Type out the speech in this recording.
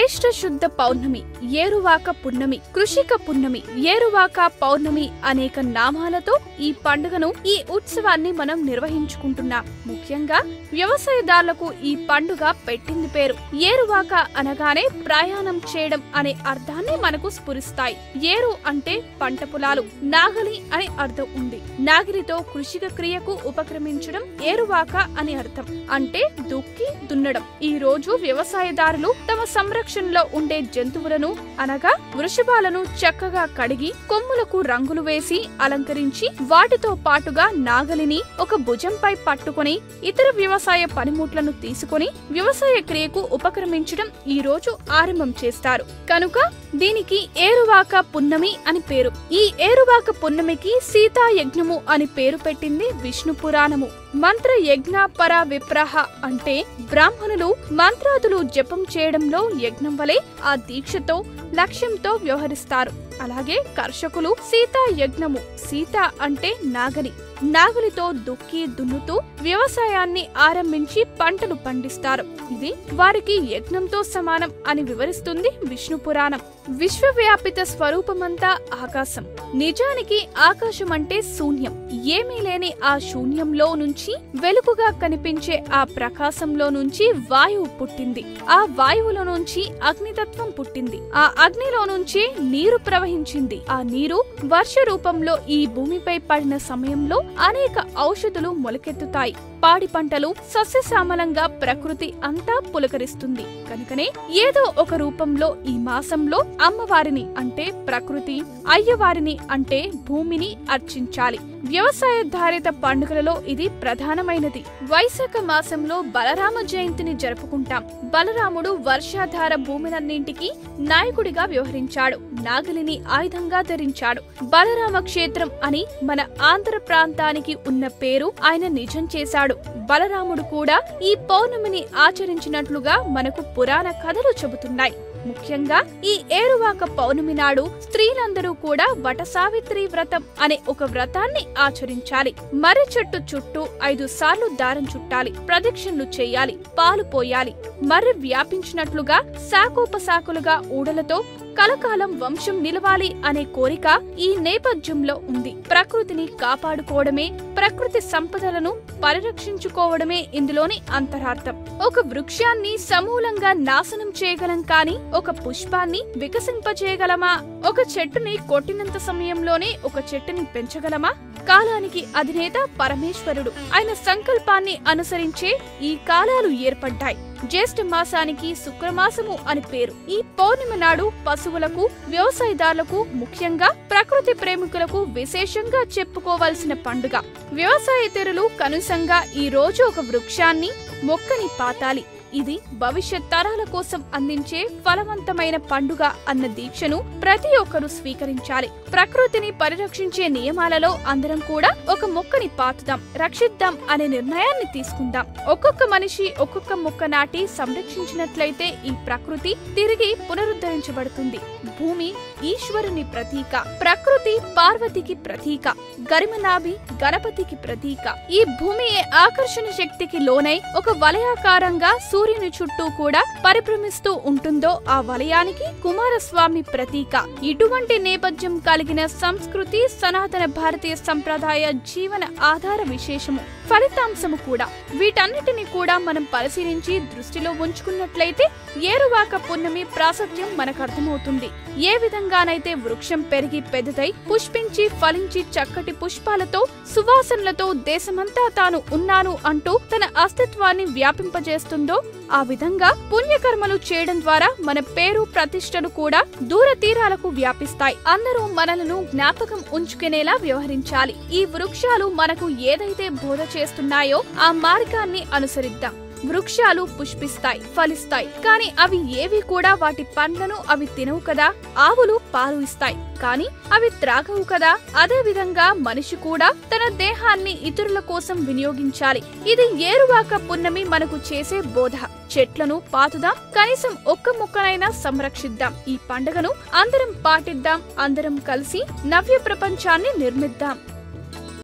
జ్యేష్ఠ శుద్ధ పౌర్ణమి ఏరువాక పున్నమి కృషిక పున్నమి ఏరువాక పౌర్ణమి అనేక నామాలతో ఈ పండుగను ఈ ఉత్సవాన్ని మనం నిర్వహించుకుంటున్నాం. ముఖ్యంగా వ్యవసాయదారులకు ఈ పండుగ పెట్టింది పేరు. ఏరువాక అనగానే ప్రయాణం చేయడం అనే అర్థాన్ని మనకు స్ఫురిస్తాయి. ఏరు అంటే పంట పొలాలు నాగలి అనే అర్థం ఉంది. నాగలితో కృషిక క్రియకు ఉపక్రమించడం ఏరువాక అని అర్థం. అంటే దుక్కి దున్నడం. ఈ రోజు వ్యవసాయదారులు తమ సంరక్షణలో ఉండే జంతువులను అనగా వృషభాలను చక్కగా కడిగి కొమ్ములకు రంగులు వేసి అలంకరించి వాటితో పాటుగా నాగలిని ఒక భుజంపై పట్టుకొని ఇతర వ్యవసాయ పనిముట్లను తీసుకొని వ్యవసాయ క్రియకు ఉపక్రమించడం ఈ రోజు ఆరంభం చేస్తారు. కనుక దీనికి ఏరువాక పున్నమి అని పేరు. ఈ ఏరువాక పున్నమికి సీతా యజ్ఞము అని పేరు పెట్టింది విష్ణు పురాణము. మంత్ర యజ్ఞ పర విప్రహ అంటే బ్రాహ్మణులు మంత్రాదులు జపం చేయడంలో యజ్ఞ వలె ఆ దీక్షతో లక్ష్యంతో వ్యవహరిస్తారు. అలాగే కర్షకులు సీతా యజ్ఞము సీత అంటే నాగలి. నాగలితో దుక్కి దున్నుతూ వ్యవసాయాన్ని ఆరంభించి పంటలు పండిస్తారు. ఇది వారికి యజ్ఞంతో సమానం అని వివరిస్తుంది విష్ణు పురాణం విశ్వవ్యాపిత స్వరూపమంతా ఆకాశం. నిజానికి ఆకాశం అంటే శూన్యం. ఏమీ లేని ఆ శూన్యంలో నుంచి వెలుగుగా కనిపించే ఆ ప్రకాశంలో నుంచి వాయువు పుట్టింది. ఆ వాయువులో నుంచి అగ్నితత్వం పుట్టింది. ఆ అగ్నిలో నుంచి నీరు ప్రవహించింది. ఆ నీరు వర్ష రూపంలో ఈ భూమిపై పడిన సమయంలో అనేక ఔషధులు మొలకెత్తుతాయి. పాడి పంటలు సస్యశ్యామలంగా ప్రకృతి అంతా పులకరిస్తుంది. కనుకనే ఏదో ఒక రూపంలో ఈ మాసంలో అమ్మవారిని అంటే ప్రకృతి అయ్యవారిని అంటే భూమిని అర్చించాలి. వ్యవసాయధారిత పండుగలలో ఇది ప్రధానమైనది. వైశాఖ మాసంలో బలరామ జయంతిని జరుపుకుంటాం. బలరాముడు వర్షాధార భూమినన్నింటికి నాయకుడిగా వ్యవహరించాడు. నాగలిని ఆయుధంగా ధరించాడు. బలరామ క్షేత్రం అని మన ఆంధ్ర ప్రాంతానికి ఉన్న పేరు ఆయన నిజం చేశాడు. బలరాముడు కూడా ఈ పౌర్ణమిని ఆచరించినట్లుగా మనకు పురాణ కథలు చెబుతున్నాయి. ముఖ్యంగా ఈ ఏరువాక పౌర్ణమి నాడు స్త్రీలందరూ కూడా వట సావిత్రి వ్రతం అనే ఒక వ్రతాన్ని ఆచరించాలి. మర్రి చెట్టు చుట్టూ ఐదు సార్లు దారం చుట్టాలి. ప్రదక్షిణలు చేయాలి. పాలు పోయాలి. మర్రి వ్యాపించినట్లుగా శాఖోపశాఖలుగా ఊడలతో కలకాలం వంశం నిలవాలి అనే కోరిక ఈ నేపథ్యంలో ఉంది. ప్రకృతిని కాపాడుకోవడమే ప్రకృతి సంపదలను పరిరక్షించుకోవడమే ఇందులోని అంతరార్థం. ఒక వృక్షాన్ని సమూలంగా నాశనం చేయగలం కానీ ఒక పుష్పాన్ని వికసింపచేయగలమా? ఒక చెట్టుని కొట్టినంత సమయంలోనే ఒక చెట్టుని పెంచగలమా? కాలానికి అధినేత పరమేశ్వరుడు. ఆయన సంకల్పాన్ని అనుసరించే ఈ కాలాలు ఏర్పడ్డాయి. జ్యేష్ఠ మాసానికి శుక్రమాసము అని పేరు. ఈ పౌర్ణిమ నాడు పశువులకు వ్యవసాయదారులకు ముఖ్యంగా ప్రకృతి ప్రేమికులకు విశేషంగా చెప్పుకోవాల్సిన పండుగ. వ్యవసాయేతరులు కనుసంగా ఈ రోజు ఒక వృక్షాన్ని మొక్కని పాతాలి. ఇది భవిష్యత్ తరాల కోసం అందించే ఫలవంతమైన పండుగ అన్న దీక్షను ప్రతి ఒక్కరూ స్వీకరించాలి. ప్రకృతిని పరిరక్షించే నియమాలలో అందరం కూడా ఒక మొక్కని పాతుదాం రక్షిద్దాం అనే నిర్ణయాన్ని తీసుకుందాం. ఒక్కొక్క మనిషి ఒక్కొక్క మొక్క నాటి సంరక్షించినట్లయితే ఈ ప్రకృతి తిరిగి పునరుద్ధరించబడుతుంది. భూమి ఈశ్వరుని ప్రతీక ప్రకృతి పార్వతికి ప్రతీక గరిమనాభి గణపతికి ప్రతీక. ఈ భూమి ఆకర్షణ శక్తికి లోనై ఒక వలయాకారంగా సూర్యుని చుట్టూ కూడా పరిభ్రమిస్తూ ఉంటుందో ఆ వలయానికి కుమారస్వామి ప్రతీక. ఇటువంటి నేపథ్యం కలిగిన సంస్కృతి సనాతన భారతీయ సంప్రదాయ జీవన ఆధార విశేషము ఫలితాంశము కూడా. వీటన్నిటిని కూడా మనం పరిశీలించి దృష్టిలో ఉంచుకున్నట్లయితే ఏరువాక పున్నమి ప్రాసత్యం మనకు అర్థమవుతుంది. ఏ విధంగానైతే వృక్షం పెరిగి పెద్దదై పుష్పించి ఫలించి చక్కటి పుష్పాలతో సువాసనలతో దేశమంతా తాను ఉన్నాను అంటూ తన అస్తిత్వాన్ని వ్యాపింపజేస్తుందో ఆ విధంగా పుణ్యకర్మలు చేయడం ద్వారా మన పేరు ప్రతిష్టలు కూడా దూర తీరాలకు వ్యాపిస్తాయి. అందరూ మనలను జ్ఞాపకం ఉంచుకునేలా వ్యవహరించాలి. ఈ వృక్షాలు మనకు ఏదైతే బోధ చేస్తున్నాయో ఆ మార్గాన్ని అనుసరిద్దాం. వృక్షాలు పుష్పిస్తాయి ఫలిస్తాయి. కానీ అవి ఏవి కూడా వాటి పండ్లను అవి తినవు కదా ఆవులు పాలు ఇస్తాయి. కానీ అవి త్రాగవు కదా అదే విధంగా మనిషి కూడా తన దేహాన్ని ఇతరుల కోసం వినియోగించాలి. ఇది ఏరువాక పున్నమి మనకు చేసే బోధ. చెట్లను పాతుదాం కనీసం ఒక్క మొక్కనైనా సంరక్షిద్దాం. ఈ పండుగను అందరం పాటిద్దాం అందరం కలిసి నవ్య ప్రపంచాన్ని నిర్మిద్దాం.